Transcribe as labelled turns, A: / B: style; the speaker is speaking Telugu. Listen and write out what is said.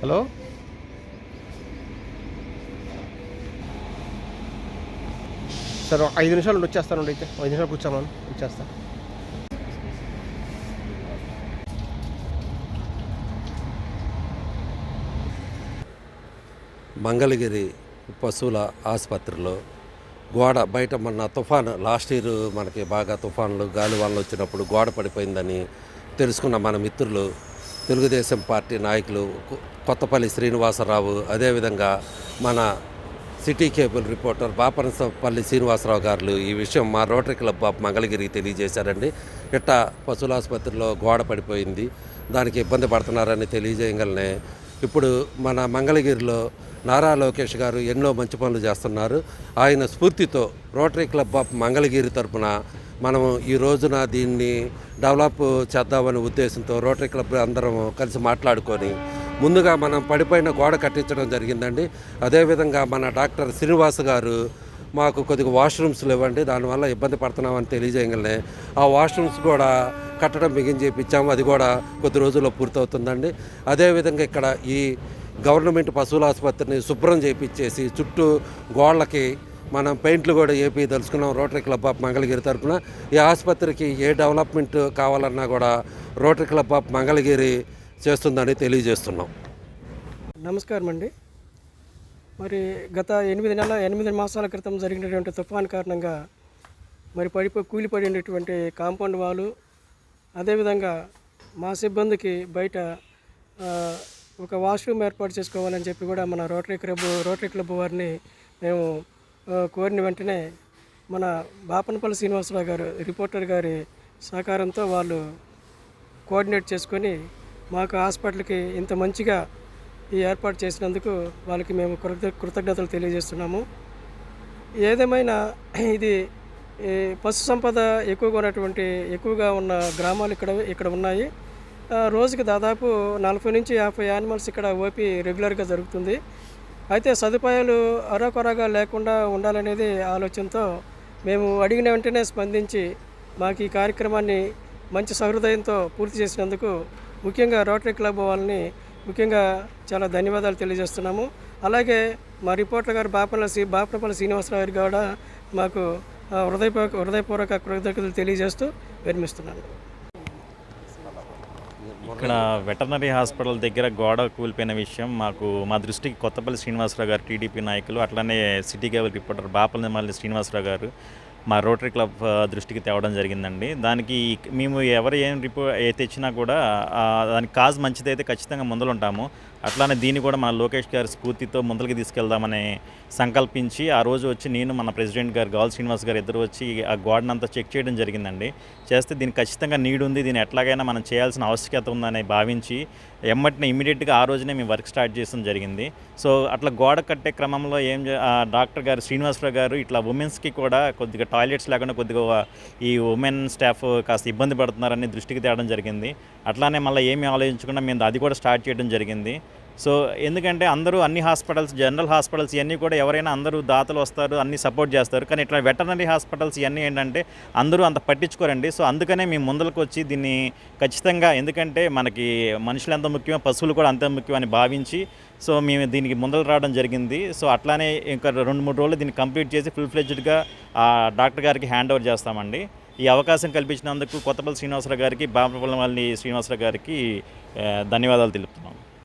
A: హలో? సరే ఐదు నిమిషాలు వచ్చేస్తాను అయితే. ఐదు నిమిషాలు కూర్చోమని వచ్చేస్తా.
B: మంగళగిరి పశువుల ఆసుపత్రిలో గోడ బయట మన తుఫాను లాస్ట్ ఇయర్ మనకి బాగా తుఫాన్లు గాలివానలు వచ్చినప్పుడు గోడ పడిపోయిందని తెలుసుకున్న మన మిత్రులు తెలుగుదేశం పార్టీ నాయకులు కొత్తపల్లి శ్రీనివాసరావు అదేవిధంగా మన city cable reporter Bapanapalli Srinivasarao గారు ఈ విషయం మా రోటరీ క్లబ్ ఆఫ్ మంగళగిరికి తెలియజేశారండి. ఇట్ట పశువుల ఆసుపత్రిలో గోడ పడిపోయింది దానికి ఇబ్బంది పడుతున్నారని తెలియజేయగలనే. ఇప్పుడు మన మంగళగిరిలో నారా లోకేష్ గారు ఎన్నో మంచి పనులు చేస్తున్నారు. ఆయన స్ఫూర్తితో రోటరీ క్లబ్ ఆఫ్ మంగళగిరి తరపున మనము ఈ రోజున దీన్ని డెవలప్ చేద్దామనే ఉద్దేశంతో రోటరీ క్లబ్ అందరం కలిసి మాట్లాడుకొని ముందుగా మనం పడిపోయిన గోడ కట్టించడం జరిగిందండి. అదేవిధంగా మన డాక్టర్ శ్రీనివాస్ గారు మాకు కొద్దిగా వాష్రూమ్స్ లేవండి దానివల్ల ఇబ్బంది పడుతున్నామని తెలియజేయగలనే. ఆ వాష్రూమ్స్ కూడా కట్టడం బిగించి చేయించాము అది కూడా కొద్ది రోజుల్లో పూర్తవుతుందండి. అదేవిధంగా ఇక్కడ ఈ గవర్నమెంట్ పశువుల ఆసుపత్రిని శుభ్రం చేయించేసి చుట్టూ గోళ్ళకి మనం పెయింట్లు కూడా ఏపీ తెలుసుకున్నాం రోటరీ క్లబ్ ఆఫ్ మంగళగిరి తరఫున ఈ ఆసుపత్రికి ఏ డెవలప్మెంట్ కావాలన్నా కూడా రోటరీ క్లబ్ ఆఫ్ మంగళగిరి చేస్తుందని తెలియజేస్తున్నాం.
C: నమస్కారం అండి. మరి గత ఎనిమిది నెలల ఎనిమిది మాసాల క్రితం జరిగినటువంటి తుఫాన్ కారణంగా మరి పడిపో కూలిపడినటువంటి కాంపౌండ్ వాలు అదేవిధంగా మా సిబ్బందికి బయట ఒక వాష్రూమ్ ఏర్పాటు చేసుకోవాలని చెప్పి కూడా మన రోటరీ క్లబ్ రోటరీ క్లబ్ వారిని మేము కోరిన వెంటనే మన బాపనపల్లి శ్రీనివాసరావు గారు రిపోర్టర్ గారి సహకారంతో వాళ్ళు కోఆర్డినేట్ చేసుకొని మాకు హాస్పిటల్కి ఇంత మంచిగా ఈ ఏర్పాటు చేసినందుకు వాళ్ళకి మేము కృత కృతజ్ఞతలు తెలియజేస్తున్నాము. ఏదేమైనా ఇది పశు సంపద ఎక్కువగా ఉన్నటువంటి ఎక్కువగా ఉన్న గ్రామాలు ఇక్కడ ఇక్కడ ఉన్నాయి. రోజుకి దాదాపు నలభై నుంచి యాభై యానిమల్స్ ఇక్కడ ఓపీ రెగ్యులర్గా జరుగుతుంది. అయితే సదుపాయాలు అరకొరగా లేకుండా ఉండాలనేది ఆలోచనతో మేము అడిగిన వెంటనే స్పందించి మాకు ఈ కార్యక్రమాన్ని మంచి సహృదయంతో పూర్తి చేసినందుకు ముఖ్యంగా రోటరీ క్లబ్ వాళ్ళని ముఖ్యంగా చాలా ధన్యవాదాలు తెలియజేస్తున్నాము. అలాగే మా రిపోర్టర్ గారు బాపల శ్రీ బాపనపల్లి శ్రీనివాసరావు గారు కూడా మాకు హృదయపూర్వక హృదయపూర్వక కృతజ్ఞతలు తెలియజేస్తూ విరమిస్తున్నాను.
D: ఇక్కడ వెటర్నరీ హాస్పిటల్ దగ్గర గోడ కూలిపోయిన విషయం మాకు మా దృష్టికి కొత్తపల్లి శ్రీనివాసరావు గారు టీడీపీ నాయకులు అట్లనే city cable reporter Bapalamalli Srinivasa Rao గారు మా రోటరీ క్లబ్ దృష్టికి తేవడం జరిగిందండి. దానికి మేము ఎవరు ఏం రిపో ఏ తెచ్చినా కూడా దానికి కాజ్ మంచిదైతే ఖచ్చితంగా ముందలుంటాము. అట్లానే దీన్ని కూడా మన లోకేష్ గారి స్ఫూర్తితో ముందరికి తీసుకెళ్దామని సంకల్పించి ఆ రోజు వచ్చి నేను మన ప్రెసిడెంట్ గారు గాల్ శ్రీనివాస్ గారు ఇద్దరు వచ్చి ఆ గోడనంతా చెక్ చేయడం జరిగిందండి. చేస్తే దీనికి ఖచ్చితంగా నీడ్ ఉంది దీన్ని ఎట్లాగైనా మనం చేయాల్సిన ఆవశ్యకత ఉందని భావించి ఎమ్మటిని ఇమీడియట్గా ఆ రోజునే మేము వర్క్ స్టార్ట్ చేయడం జరిగింది. సో అట్లా గోడ కట్టే క్రమంలో ఏం డాక్టర్ గారు శ్రీనివాసరావు గారు ఇట్లా ఉమెన్స్కి కూడా కొద్దిగా టాయిలెట్స్ లేకుండా కొద్దిగా ఈ ఉమెన్ స్టాఫ్ కాస్త ఇబ్బంది పడుతున్నారని దృష్టికి తేవడం జరిగింది. అట్లానే మళ్ళీ ఏమీ ఆలోచించకుండా మేము అది కూడా స్టార్ట్ చేయడం జరిగింది. సో ఎందుకంటే అందరూ అన్ని హాస్పిటల్స్ జనరల్ హాస్పిటల్స్ ఇవన్నీ కూడా ఎవరైనా అందరూ దాతలు వస్తారు అన్ని సపోర్ట్ చేస్తారు. కానీ ఇట్లా వెటర్నరీ హాస్పిటల్స్ ఇవన్నీ ఏంటంటే అందరూ అంత పట్టించుకోరండి. సో అందుకనే మేము ముందలకు వచ్చి దీన్ని ఖచ్చితంగా ఎందుకంటే మనకి మనుషులు ఎంత ముఖ్యమో పశువులు కూడా అంతే ముఖ్యమని భావించి సో మేము దీనికి ముందలు రావడం జరిగింది. సో అట్లానే ఇంకా రెండు మూడు రోజులు దీన్ని కంప్లీట్ చేసి ఫుల్ ఫ్లెడ్జ్డ్గా ఆ డాక్టర్ గారికి హ్యాండ్ ఓవర్ చేస్తామండి. ఈ అవకాశం కల్పించినందుకు కొత్తపల్లి శ్రీనివాసరావు గారికి బాపపల్లి శ్రీనివాసరావు గారికి ధన్యవాదాలు తెలుపుతున్నాం